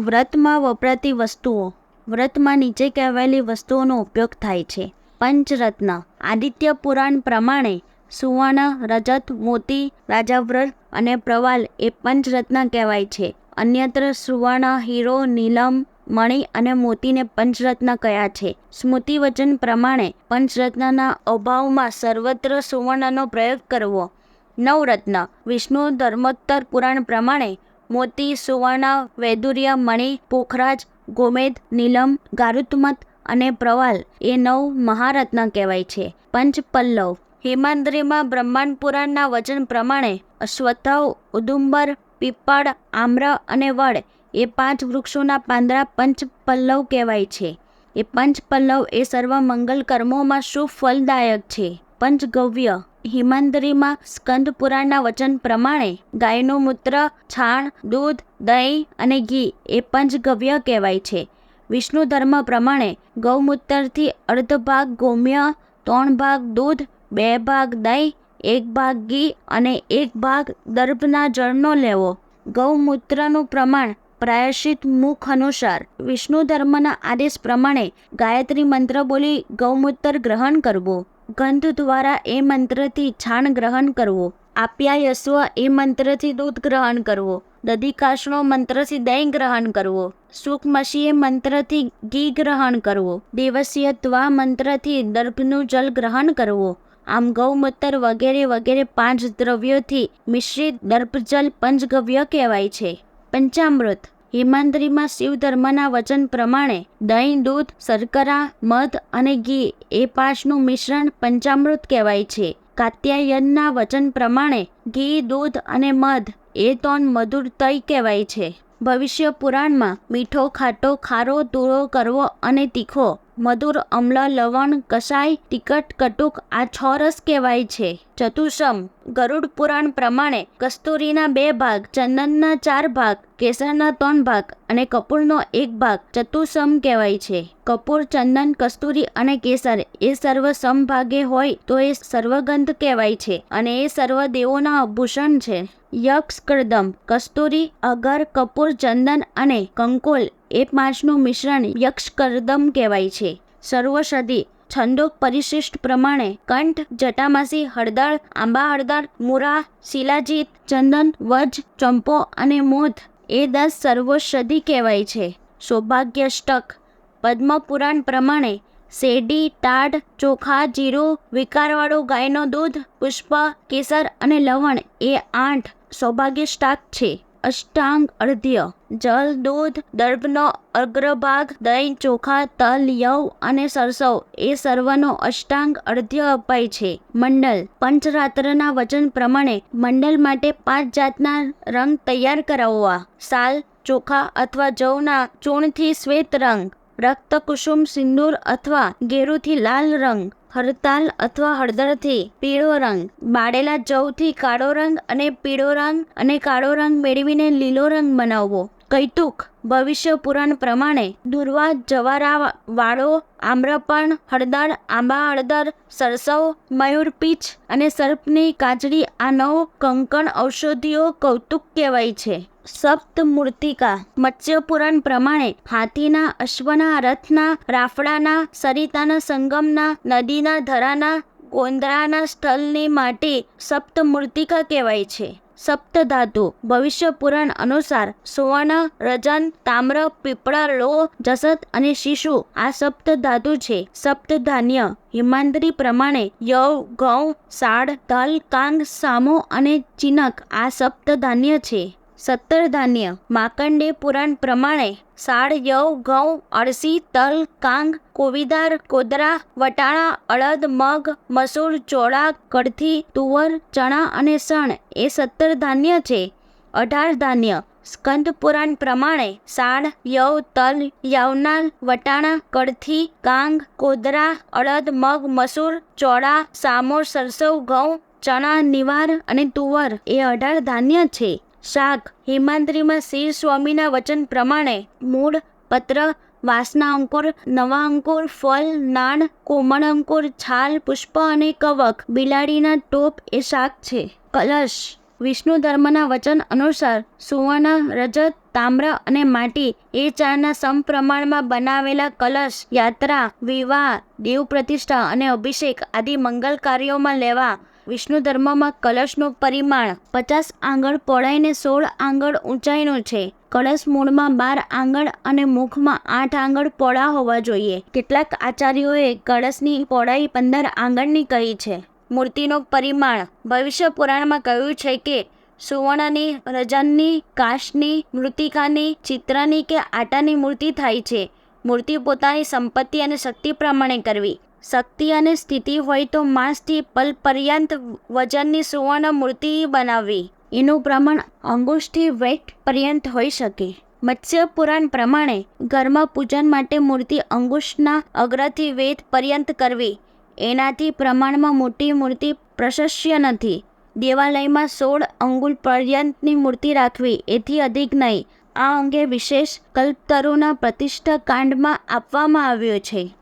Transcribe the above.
વ્રતમાં વપરાતી વસ્તુઓ. વ્રતમાં નીચે કહેવાયેલી વસ્તુઓનો ઉપયોગ થાય છે. પંચરત્ન. આદિત્ય પુરાણ પ્રમાણે સુવર્ણ, રજત, મોતી, રાજાવ્રત અને પ્રવાલ એ પંચરત્ન કહેવાય છે. અન્યત્ર સુવર્ણ, હીરો, નીલમ, મણિ અને મોતીને પંચરત્ન કયા છે. સ્મૃતિ વચન પ્રમાણે પંચરત્નના અભાવમાં સર્વત્ર સુવર્ણનો પ્રયોગ કરવો. નવરત્ન. વિષ્ણુ ધર્મોત્તર પુરાણ પ્રમાણે મોતી, સુવર્ણ, વૈદુર્ય, મણિ, પોખરાજ, ગોમેદ, નીલમ, ગારુત્મત અને પ્રવાલ એ નવ મહારત્ન કહેવાય છે. પંચપલ્લવ. હેમાંદ્રીમાં બ્રહ્માંડ પુરાણના વચન પ્રમાણે અશ્વત્થવ, ઉદુંબર પીપળ આમ્ર અને વડ એ પાંચ વૃક્ષોના પાંદડા પંચપલ્લવ કહેવાય છે. એ પંચપલ્લવ એ સર્વ મંગલ કર્મોમાં શુભ ફલદાયક છે. પંચગવ્ય હિમાંદરીમાં સ્કંદ પુરાણના વચન પ્રમાણે ગાયનું મૂત્ર, છાણ, દૂધ, દહીં અને ઘી એ પંચગવ્ય કહેવાય છે. વિષ્ણુ ધર્મ પ્રમાણે ગૌમૂત્રથી અર્ધ ભાગ ગૌમ્ય, ત્રણ ભાગ દૂધ, બે ભાગ દહીં, એક ભાગ ઘી અને એક ભાગ દર્ભના જળનો લેવો. ગૌમૂત્રનું પ્રમાણ પ્રાયશ્ચિત મુખ અનુસાર વિષ્ણુ ધર્મના આદેશ પ્રમાણે ગાયત્રી મંત્ર બોલી ગૌમૂત્ર ગ્રહણ કરવું. ગંધ દ્વારા એ મંત્રથી છાણ ગ્રહણ કરવો. આપ્યાયસ્વ એ મંત્રથી દૂધ ગ્રહણ કરવો. દધિકાશનો મંત્રથી દહીં ગ્રહણ કરવો. સુખમસીએ મંત્રથી ઘી ગ્રહણ કરવું. દેવસ્ય ત્વા મંત્રથી દર્ભનું જલ ગ્રહણ કરવું. આમ ગૌમૂત્ર વગેરે વગેરે પાંચ દ્રવ્યોથી મિશ્રિત દર્ભજલ પંચગવ્ય કહેવાય છે. પંચામૃત હિમાંદ્રીમાં શિવ ધર્મના વચન પ્રમાણે દહીં, દૂધ, શર્કરા, મધ અને ઘી એ પાંચનું મિશ્રણ પંચામૃત કહેવાય છે. કાત્યાયનના વચન પ્રમાણે ઘી, દૂધ અને મધ એ તોન મધુર તય કહેવાય છે. ભવિષ્ય પુરાણમાં મીઠો, ખાટો, ખારો તુળો કરવો અને તીખો મધુર અમ્લ લવણ કસાય ટિકટ, કટુક, આ છ રસ કહેવાય છે. ચતુષમ, ગરુડ પુરાણ પ્રમાણે કસ્તુરીના બે ભાગ, ચંદનના ચાર ભાગ, કેસરના ત્રણ ભાગ અને કપૂરનો એક ભાગ ચતુસમ કહેવાય છે. કપૂર, ચંદન, કસ્તુરી અને કેસર એ સર્વ સમભાગે હોય તો એ સર્વગંધ કહેવાય છે અને એ સર્વ દેવોના આભૂષણ છે. યક્ષ કદમ કસ્તુરી, અગર, કપૂર, ચંદન અને કંકોલ એ પાંચનું મિશ્રણ યક્ષ કરદમ કહેવાય છે. સર્વષધિ છંદોક પરિશિષ્ટ પ્રમાણે કંઠ, જટામાસી, હળદર, આંબા હળદર, મુરા, શિલાજીત, ચંદન, વજ, ચંપો અને મોધ એ દસ સર્વોષધિ કહેવાય છે. સૌભાગ્યષ્ટક, પદ્મપુરાણ પ્રમાણે શેરડી ટાઢ ચોખા, જીરું, વિકારવાળું ગાયનો દૂધ, પુષ્પ, કેસર અને લવણ એ આઠ સૌભાગ્યષ્ટાક છે. અષ્ટાંગ અર્ધ્ય. જલ, દૂધ દર્ભનો અગ્રભાગ, દહીં, ચોખા, તલ યવ અને સરસવ એ સર્વનો અષ્ટાંગ અર્ધ્ય અપાય છે. મંડલ. પંચરાત્રના વચન પ્રમાણે મંડલ માટે પાંચ જાતના રંગ તૈયાર કરાવવા. સાલ, ચોખા અથવા જવના ચૂણથી શ્વેત રંગ. રક્ત કુસુમ સિંદૂર અથવા ગેરુથી લાલ રંગ, હડતાલ અથવા હળદરથી પીળો રંગ, બાળેલા જવથી કાળો રંગ અને પીળો રંગ અને કાળો રંગ મેળવીને લીલો રંગ બનાવવો. કૈતુક, ભવિષ્ય પુરાણ પ્રમાણે દુર્વા જવારા વાળો આમ્રપણ હળદર આંબા હળદર, સરસવ મયુરપીચ અને સર્પની કાજળી આ નવ કંકણ ઔષધિઓ કૌતુક કહેવાય છે. સપ્ત મત્સ્યપુરાણ પ્રમાણે હાથીના, અશ્વના, રથના, રાફડાના, સરિતાના સંગમના, નદીના ધરાના, ગોંદરાના સ્થળની માટે સપ્ત મૂર્તિકા કહેવાય છે. સપ્ત ધાતુ ભવિષ્ય પુરાણ અનુસાર સુવર્ણ, રજન, તામ્ર, પીપળા લો જસત અને શિશુ આ સપ્ત ધાતુ છે. સપ્તધાન્ય હિમાંદ્રી પ્રમાણે યવ ઘઉં, સાડ, તલ, કાંગ, સામો અને ચિનક આ સપ્તધાન્ય છે. સત્તર ધાન્ય માકંડે પુરાણ પ્રમાણે સાળ યવ ઘઉં, અળસી, તલ, કાંગ, કોવિદાર, કોદરા, વટાણા અડદ મગ, મસૂર, ચોળા કડથી તુવર, ચણા અને સણ એ સત્તર ધાન્ય છે. અઢાર ધાન્ય સ્કંદ પુરાણ પ્રમાણે સાડ યવ તલ, યવનાલ, વટાણા કડથી કાંગ, કોદરા અડદ મગ, મસૂર, ચોળા, સામોર, સરસવ, ઘઉં, ચણા, નિવાર અને તુવર એ અઢાર ધાન્ય છે. શાક હિમાંદ્રીમાં શ્રી સ્વામીના વચન પ્રમાણે મૂળ, પત્ર, વાસના અંકુર, નવા અંકુર ફળ નાણ, કોમળ અંકુર, છાલ, પુષ્પ અને કવક. બિલાડીના ટોપ એ શાક છે. કલશ. વિષ્ણુ ધર્મના વચન અનુસાર સુવર્ણ રજત તામ્ર અને માટી એ ચારના સમપ્રમાણમાં બનાવેલા કલશ, યાત્રા, વિવાહ દેવ પ્રતિષ્ઠા અને અભિષેક આદિ મંગલ કાર્યોમાં લેવા વિષ્ણુ ધર્મમાં કલશનું પરિમાણ પચાસ આંગળ પહોળાઈને સોળ આંગળ ઊંચાઈનું છે. કળશ મૂળમાં બાર આંગળ અને મુખમાં આઠ આંગળ પહોળા હોવા જોઈએ. કેટલાક આચાર્યોએ કળશની પહોળાઈ પંદર આંગળની કહી છે. મૂર્તિનું પરિમાણ ભવિષ્ય પુરાણમાં કહ્યું છે કે સુવર્ણની, રજનની કાશની મૃતિકાની, ચિત્રની કે આટાની મૂર્તિ થાય છે. મૂર્તિ પોતાની સંપત્તિ અને શક્તિ પ્રમાણે કરવી. શક્તિ અને સ્થિતિ હોય તો માંસથી પલ પર્યંત વજનની સુવર્ણ મૂર્તિ બનાવવી. એનું પ્રમાણ અંગુષ્ઠથી વેટ પર્યંત હોઈ શકે. મત્સ્ય પુરાણ પ્રમાણે ઘરમાં પૂજન માટે મૂર્તિ અંગુષ્ઠના અગ્રથી વેદ પર્યંત કરવી. એનાથી પ્રમાણમાં મોટી મૂર્તિ પ્રશસ્ય નથી. દેવાલયમાં સોળ અંગુલ પર્યંતની મૂર્તિ રાખવી એથી અધિક નહીં. આ અંગે વિશેષ કલ્પતરુના પ્રતિષ્ઠા કાંડમાં આપવામાં આવ્યો છે.